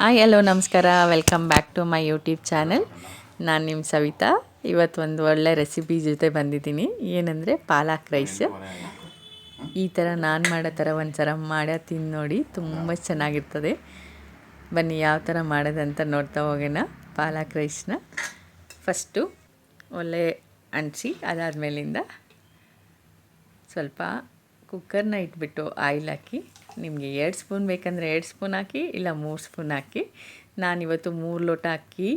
Hi hello ನಮಸ್ಕಾರ. Welcome back to my YouTube channel ನಾನು ನಿಮ್ಮ ಸವಿತಾ. ಇವತ್ತು ಒಂದು ಒಳ್ಳೆ ರೆಸಿಪಿ ಜೊತೆ ಬಂದಿದ್ದೀನಿ. ಏನಂದರೆ ಪಾಲಕ್ ರೈಸ್ ಈ ಥರ ನಾನು ಮಾಡೋ ಥರ ಒಂದು ಸರ ಮಾಡ್ಯ ತಿಂದು ನೋಡಿ ತುಂಬ ಚೆನ್ನಾಗಿರ್ತದೆ. ಬನ್ನಿ, ಯಾವ ಥರ ಮಾಡೋದಂತ ನೋಡ್ತಾ ಹೋಗೋಣ ಪಾಲಕ್ ರೈಸ್ನ ಫಸ್ಟು ಒಳ್ಳೆ ಅಂಟಿಸಿ, ಅದಾದಮೇಲಿಂದ ಸ್ವಲ್ಪ ಕುಕ್ಕರ್ನ ಇಟ್ಬಿಟ್ಟು ಆಯಿಲ್ ಹಾಕಿ. ನಿಮಗೆ ಎರಡು ಸ್ಪೂನ್ ಬೇಕಂದರೆ ಎರಡು ಸ್ಪೂನ್ ಹಾಕಿ ಇಲ್ಲ ಮೂರು ಸ್ಪೂನ್ ಹಾಕಿ. ನಾನಿವತ್ತು ಮೂರು ಲೋಟ ಅಕ್ಕಿ.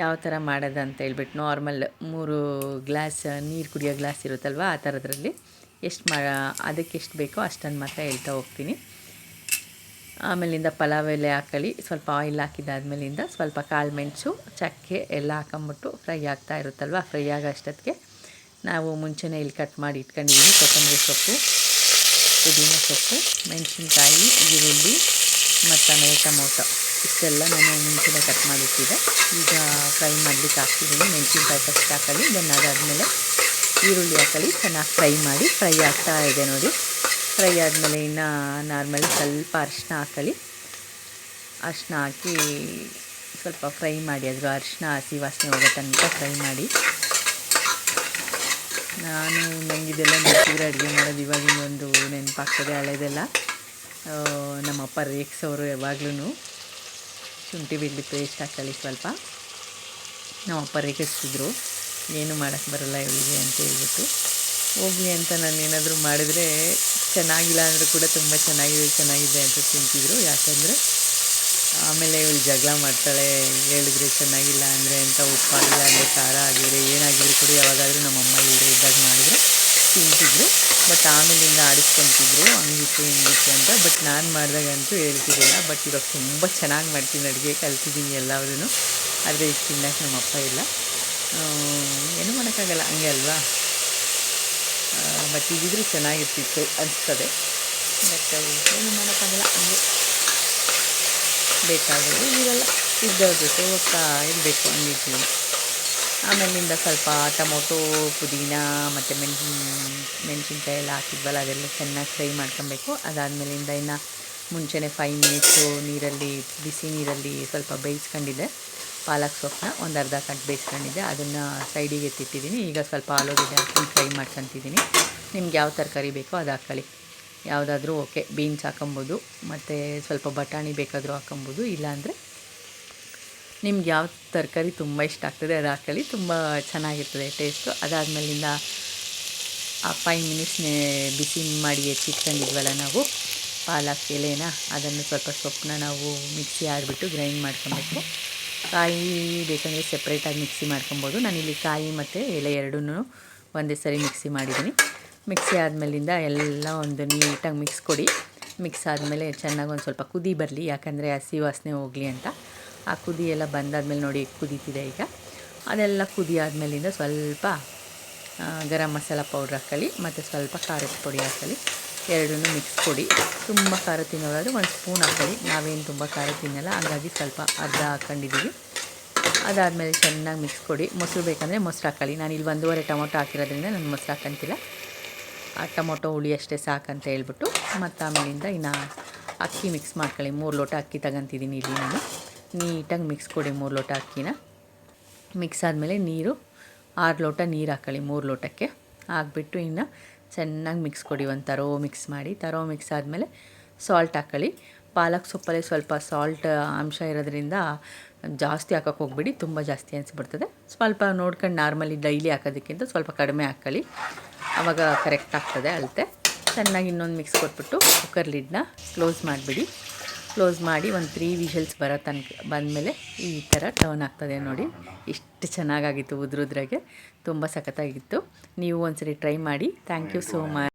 ಯಾವ ಥರ ಮಾಡೋದು ಅಂತ ಹೇಳ್ಬಿಟ್ಟು ನಾರ್ಮಲ್ ಮೂರು ಗ್ಲಾಸ್ ನೀರು ಕುಡಿಯೋ ಗ್ಲಾಸ್ ಇರುತ್ತಲ್ವ ಆ ಥರದ್ರಲ್ಲಿ ಎಷ್ಟು ಮಾ ಅದಕ್ಕೆ ಎಷ್ಟು ಬೇಕೋ ಅಷ್ಟನ್ನು ಮಾತ್ರ ಹೇಳ್ತಾ ಹೋಗ್ತೀನಿ. ಆಮೇಲಿಂದ ಪಲಾವ್ ಎಲೆ ಹಾಕೊಳ್ಳಿ ಸ್ವಲ್ಪ ಆಯಿಲ್ ಹಾಕಿದಾದ್ಮೇಲಿಂದ ಸ್ವಲ್ಪ ಕಾಳು ಮೆಣಸು, ಚಕ್ಕೆ ಎಲ್ಲ ಹಾಕೊಂಬಿಟ್ಟು ಫ್ರೈ ಆಗ್ತಾ ಇರುತ್ತಲ್ವ, ಫ್ರೈ ಆಗೋ ಅಷ್ಟೊತ್ತಿಗೆ. ನಾವು ಮುಂಚೆನೇ ಇಲ್ಲಿ ಕಟ್ ಮಾಡಿ ಇಟ್ಕೊಂಡಿದ್ದೀನಿ ಕೊತ್ತಂಬರಿ ಸೊಪ್ಪು. ಪುದೀನ ಸೊಪ್ಪು, ಮೆಣಸಿನ್ಕಾಯಿ, ಈರುಳ್ಳಿ ಮತ್ತು ಆಮೇಲೆ ಟೊಮೊಟೊ. ಇಷ್ಟೆಲ್ಲ ನಾನು ಮುಂಚೆನೇ ಕಟ್ ಮಾಡಿಟ್ಟಿದ್ದೆ. ಈಗ ಫ್ರೈ ಮಾಡಲಿಕ್ಕೆ ಹಾಕ್ತಿದ್ದೀನಿ ಮೆಣಸಿನ್ಕಾಯಿ ಫಸ್ಟ್ ಹಾಕೊಳ್ಳಿ ದೆನ್ ಅದಾದಮೇಲೆ ಈರುಳ್ಳಿ ಹಾಕೊಳ್ಳಿ ಚೆನ್ನಾಗಿ ಫ್ರೈ ಮಾಡಿ ಫ್ರೈ ಆಗ್ತಾ ಇದೆ ನೋಡಿ. ಫ್ರೈ ಆದಮೇಲೆ ಇನ್ನು ನಾರ್ಮಲಿ ಸ್ವಲ್ಪ ಅರಿಶಿನ ಹಾಕೊಳ್ಳಿ ಅರಿಶಿನ ಹಾಕಿ ಸ್ವಲ್ಪ ಫ್ರೈ ಮಾಡಿ, ಅದರ ಅರಿಶಿನ ಹಸಿ ವಾಸನೆ ಹೋಗೋ ತನಕ ಫ್ರೈ ಮಾಡಿ. ನಾನು ನಂಗಿದೆಲ್ಲ ನೆನಪಿದ್ರೆ ಅಡುಗೆ ಮಾಡೋದು ಇವಾಗಿನ ಒಂದು ನೆನಪಾಗ್ತದೆ ಹಳೆದೆಲ್ಲ. ನಮ್ಮಪ್ಪ ರೇಗ್ಸೋರು ಯಾವಾಗ್ಲೂ ಶುಂಠಿ ಬೆಳ್ಳಿ ಪೇಸ್ಟ್ ಹಾಕಲಿ ಸ್ವಲ್ಪ. ನಮ್ಮಪ್ಪ ರೇಗಿಸ್ತಿದ್ರು. ಏನು ಮಾಡೋಕ್ಕೆ ಬರೋಲ್ಲ ಇವಳಿಗೆ ಅಂತ ಹೇಳ್ಬಿಟ್ಟು. ಹೋಗಲಿ ಅಂತ ನಾನು ಏನಾದರೂ ಮಾಡಿದರೆ ಚೆನ್ನಾಗಿಲ್ಲ ಅಂದರೂ ಕೂಡ ತುಂಬ ಚೆನ್ನಾಗಿದೆ ಚೆನ್ನಾಗಿದೆ ಅಂತ ತಿಂತಿದ್ರು. ಯಾಕಂದರೆ ಆಮೇಲೆ ಇವಳು ಜಗಳ ಮಾಡ್ತಾಳೆ, ಹೇಳಿದ್ರೆ ಚೆನ್ನಾಗಿಲ್ಲ ಅಂದರೆ ಅಂತ ಉಪ್ಪಾಗಿಲ್ಲ ಅಂದರೆ ಖಾರ ಆಗಿದ್ರೆ ಏನಾಗಿದ್ರು ಕೂಡ, ಯಾವಾಗಾದರೂ ನಮ್ಮಮ್ಮ ಇಲ್ಲದೆ ಇದ್ದಾಗ ಮಾಡಿದ್ರೆ ತಿಂತಿದ್ರು. ಬಟ್ ಆಮೇಲಿಂದ ಆಡಿಸ್ಕೊತಿದ್ರು, ಹಂಗಿತ್ತು, ಹಿಂಗಿತ್ತು ಅಂತ. ಬಟ್ ನಾನು ಮಾಡಿದಾಗಂತೂ ಹೇಳ್ತಿರಲಿಲ್ಲ. ಬಟ್ ಇವಾಗ ತುಂಬ ಚೆನ್ನಾಗಿ ಮಾಡ್ತೀನಿ ಅಡುಗೆ, ಕಲ್ತಿದ್ದೀನಿ ಎಲ್ಲರೂ ಆದರೆ ಇಷ್ಟು ತಿನ್ನಕ್ಕೆ ನಮ್ಮ ಅಪ್ಪ ಇಲ್ಲ. ಏನೂ ಮಾಡೋಕ್ಕಾಗಲ್ಲ, ಹಂಗೆ ಅಲ್ವಾ? ಬಟ್ ಇದಿದ್ರು ಚೆನ್ನಾಗಿರ್ತಿತ್ತು ಅನಿಸ್ತದೆ. ಬಟ್ ಏನು ಮಾಡೋಕ್ಕಾಗಲ್ಲ, ಹಂಗೆ. ಬೇಕಾಗೋದು ಇವೆಲ್ಲ ಇದ್ದವ್ರ ಜೊತೆ ಹೋಗ್ತಾ ಇರಬೇಕು ಹಂಗಿದ್ದೀನಿ ಆಮೇಲಿಂದ ಸ್ವಲ್ಪ ಟೊಮೊಟೊ, ಪುದೀನ, ಮತ್ತು ಮೆಣಸಿನ ಮೆಣಸಿನ್ಕಾಯಿ ಎಲ್ಲ ಹಾಕಿದ್ವಲ್ಲ, ಅದೆಲ್ಲ ಚೆನ್ನಾಗಿ ಫ್ರೈ ಮಾಡ್ಕೊಬೇಕು. ಅದಾದಮೇಲಿಂದ ಇನ್ನು ಮುಂಚೆನೇ ಫೈವ್ ಮಿನಿಟ್ಸು ನೀರಲ್ಲಿ, ಬಿಸಿ ನೀರಲ್ಲಿ ಸ್ವಲ್ಪ ಬೇಯಿಸ್ಕೊಂಡಿದ್ದೆ. ಪಾಲಕ್ ಸೊಪ್ಪನ್ನ ಒಂದು ಅರ್ಧ ಕಟ್ ಬೇಯಿಸ್ಕೊಂಡಿದ್ದೆ. ಅದನ್ನು ಸೈಡಿಗೆ ಎತ್ತಿಟ್ಟಿದ್ದೀನಿ. ಈಗ ಸ್ವಲ್ಪ ಆಲೂಗಡ್ಡೆ ಹಾಕಿ ಫ್ರೈ ಮಾಡ್ಕೊತಿದ್ದೀನಿ. ನಿಮ್ಗೆ ಯಾವ ತರಕಾರಿ ಬೇಕೋ ಅದು ಹಾಕ್ಕೊಳ್ಳಿ ಯಾವುದಾದ್ರೂ ಓಕೆ, ಬೀನ್ಸ್ ಹಾಕೊಬೋದು, ಮತ್ತು ಸ್ವಲ್ಪ ಬಟಾಣಿ ಬೇಕಾದರೂ ಹಾಕೊಬೋದು, ಇಲ್ಲಾಂದರೆ ನಿಮ್ಗೆ ಯಾವ ತರಕಾರಿ ತುಂಬ ಇಷ್ಟ ಆಗ್ತದೆ ಅದು ಹಾಕೊಳ್ಳಿ ತುಂಬ ಚೆನ್ನಾಗಿರ್ತದೆ ಟೇಸ್ಟು ಅದಾದಮೇಲಿಂದ ಆ ಫೈವ್ ಮಿನಿಟ್ಸ್ನೇ ಬಿಸಿ ಮಾಡಿ ಹೆಚ್ಚಿಟ್ಕೊಂಡಿದ್ವಲ್ಲ ನಾವು, ಪಾಲಕ್, ಎಲೆನ, ಅದನ್ನು ಸ್ವಲ್ಪ ಸೊಪ್ಪನ್ನ ನಾವು ಮಿಕ್ಸಿ ಆಡಿಬಿಟ್ಟು ಗ್ರೈಂಡ್ ಮಾಡ್ಕೊಬೇಕು. ಕಾಯಿ ಬೇಕಂದರೆ ಸೆಪ್ರೇಟಾಗಿ ಮಿಕ್ಸಿ ಮಾಡ್ಕೊಬೋದು. ನಾನಿಲ್ಲಿ ಕಾಯಿ ಮತ್ತು ಎಲೆ ಎರಡೂ ಒಂದೇ ಸರಿ ಮಿಕ್ಸಿ ಮಾಡಿದ್ದೀನಿ. ಮಿಕ್ಸಿ ಆದಮೇಲಿಂದ ಎಲ್ಲ ಒಂದು ನೀಟಾಗಿ ಮಿಕ್ಸ್ ಕೊಡಿ. ಮಿಕ್ಸ್ ಆದಮೇಲೆ ಚೆನ್ನಾಗಿ ಒಂದು ಸ್ವಲ್ಪ ಕುದಿ ಬರಲಿ, ಯಾಕಂದರೆ ಹಸಿ ವಾಸನೆ ಹೋಗಲಿ ಅಂತ. ಆ ಕುದಿ ಎಲ್ಲ ಬಂದಾದಮೇಲೆ ನೋಡಿ ಕುದೀತಿದೆ ಈಗ. ಅದೆಲ್ಲ ಕುದಿ ಆದಮೇಲಿಂದ ಸ್ವಲ್ಪ ಗರಂ ಮಸಾಲ ಪೌಡ್ರ್ ಹಾಕಲಿ, ಮತ್ತು ಸ್ವಲ್ಪ ಖಾರದ ಪುಡಿ ಹಾಕೊಳ್ಳಿ ಎರಡೂ ಮಿಕ್ಸ್ ಕೊಡಿ. ತುಂಬ ಖಾರ ತಿನ್ನೋದಾದರೆ ಒಂದು ಸ್ಪೂನ್ ಹಾಕೊಳ್ಳಿ ನಾವೇನು ತುಂಬ ಖಾರ ತಿನ್ನಲ್ಲ, ಹಾಗಾಗಿ ಸ್ವಲ್ಪ ಅರ್ಧ ಹಾಕ್ಕೊಂಡಿದ್ದೀವಿ ಅದಾದಮೇಲೆ ಚೆನ್ನಾಗಿ ಮಿಕ್ಸ್ ಕೊಡಿ. ಮೊಸರು ಬೇಕಂದರೆ ಮೊಸರು ಹಾಕೊಳ್ಳಿ ನಾನು ಇಲ್ಲಿ ಒಂದೂವರೆ ಟೊಮೊಟೊ ಹಾಕಿರೋದ್ರಿಂದ ನಾನು ಮೊಸರು ಹಾಕಂತಿಲ್ಲ ಟೊಮೊಟೊ ಹುಳಿ ಅಷ್ಟೇ ಸಾಕಂತ ಹೇಳ್ಬಿಟ್ಟು ಮತ್ತು ಆಮೇಲಿಂದ ಇನ್ನು ಅಕ್ಕಿ ಮಿಕ್ಸ್ ಮಾಡ್ಕೊಳ್ಳಿ. ಮೂರು ಲೋಟ ಅಕ್ಕಿ ತಗೊಂತಿದ್ದೀನಿ ಇಲ್ಲಿ ನಾನು. ನೀಟಾಗಿ ಮಿಕ್ಸ್ ಕೊಡಿ ಮೂರು ಲೋಟ ಅಕ್ಕಿನ. ಮಿಕ್ಸ್ ಆದಮೇಲೆ ನೀರು, ಆರು ಲೋಟ ನೀರು ಹಾಕೊಳ್ಳಿ ಮೂರು ಲೋಟಕ್ಕೆ. ಹಾಕ್ಬಿಟ್ಟು ಇನ್ನು ಚೆನ್ನಾಗಿ ಮಿಕ್ಸ್ ಕೊಡಿ. ಒಂದು ತರೋ ಮಿಕ್ಸ್ ಮಾಡಿ, ತರೋ ಮಿಕ್ಸ್ ಆದಮೇಲೆ ಸಾಲ್ಟ್ ಹಾಕೊಳ್ಳಿ. ಪಾಲಕ್ ಸೊಪ್ಪಲ್ಲಿ ಸ್ವಲ್ಪ ಸಾಲ್ಟ್ ಅಂಶ ಇರೋದ್ರಿಂದ ಜಾಸ್ತಿ ಹಾಕೋಕ್ಕೆ ಹೋಗ್ಬಿಡಿ. ತುಂಬ ಜಾಸ್ತಿ ಅನಿಸ್ಬಿಡ್ತದೆ. ಸ್ವಲ್ಪ ನೋಡ್ಕೊಂಡು ನಾರ್ಮಲಿ ಡೈಲಿ ಹಾಕೋದಕ್ಕಿಂತ ಸ್ವಲ್ಪ ಕಡಿಮೆ ಹಾಕ್ಕೊಳ್ಳಿ ಆವಾಗ ಕರೆಕ್ಟ್ ಆಗ್ತದೆ, ಅಳತೆ. ಚೆನ್ನಾಗಿ ಇನ್ನೊಂದು ಮಿಕ್ಸ್ ಕೊಟ್ಬಿಟ್ಟು ಕುಕ್ಕರ್ ಲಿಡ್ನ ಕ್ಲೋಸ್ ಮಾಡಿಬಿಡಿ. ಕ್ಲೋಸ್ ಮಾಡಿ ಒಂದು ತ್ರೀ ವಿಷಲ್ಸ್ ಬರೋ ತನಕ ಬಂದಮೇಲೆ ಈ ಥರ ಟರ್ನ್ ಆಗ್ತದೆ ನೋಡಿ. ಇಷ್ಟು ಚೆನ್ನಾಗಾಗಿತ್ತು ಉದ್ರುದ್ರಾಗೆ. ತುಂಬ ಸಖತ್ತಾಗಿತ್ತು. ನೀವು ಒಂದ್ಸರಿ ಟ್ರೈ ಮಾಡಿ. Thank you so much